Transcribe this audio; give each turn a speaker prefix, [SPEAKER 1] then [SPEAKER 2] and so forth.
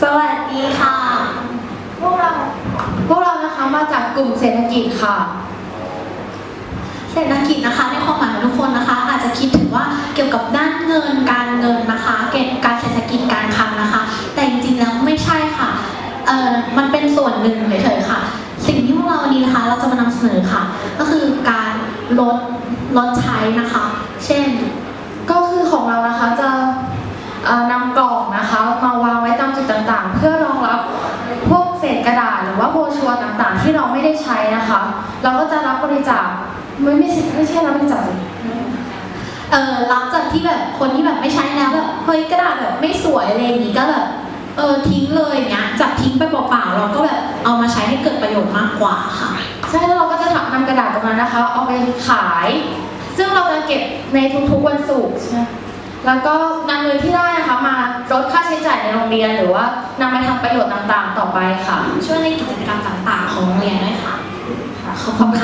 [SPEAKER 1] สวัสดีค่ะ
[SPEAKER 2] พวกเราพวกเรานะคะมาจากกลุ่มเศรษฐกิจค่ะ
[SPEAKER 1] เศรษฐกิจนะคะในความหมายของทุกคนนะคะ อาจจะคิดถึงว่าเกี่ยวกับด้านเงินการเงินนะคะเกี่ยวกับการเศรษฐกิจการคลังนะคะ แต่จริงๆแล้วไม่ใช่ค่ะเอ่อมันเป็นส่วนหนึ่งเฉยๆค่ะ สิ่งที่พวกเราวันนี้นะคะ เราจะมานำเสนอค่ะ ก็คือการลดลดใช้นะคะ เช่น
[SPEAKER 2] ก็คือของเรานะคะจะเอ่อนำกล่องนะคะมาวางไว้ตามจุดต่างๆ เพื่อรองรับพว กเศษกระดาษหรือว่าโบรชัวร์ต่างๆ ที่เราไม่ได้ใช้นะคะ เราก็จะรับบริจาคไม่ไม่ใช่ไม่ใช่รับบริจาคสิ
[SPEAKER 1] เออหลังจากที่แบบคนที่แบบไม่ใช้แล้วแบบเฮ้ยกระดาษแบบไม่สวยอะไรอย่างนี้ก็แบบเออทิ้งเลยอย่างเงี้ยจากทิ้งไปเปล่าๆเราก็แบบเอามาใช้ให้เกิดประโยชน์มากกว่าค่ะ
[SPEAKER 2] ใช่แล้วเราก็จะทำนำกระดาษตรงนั้นนะคะ เอาไปขาย ซึ่งเราจะเก็บในทุกๆวันศุกร์ใช่ไหมแล้วก็นำเงินที่ได้นะคะมา เรียนหรือว่านำไปทำประโยชน์ต่างๆ ต่อไปค่ะ
[SPEAKER 1] ช่วยในกิจกรรมต่างๆ ของโรงเรียนด้วยค่ะ ขอบคุณค่ะ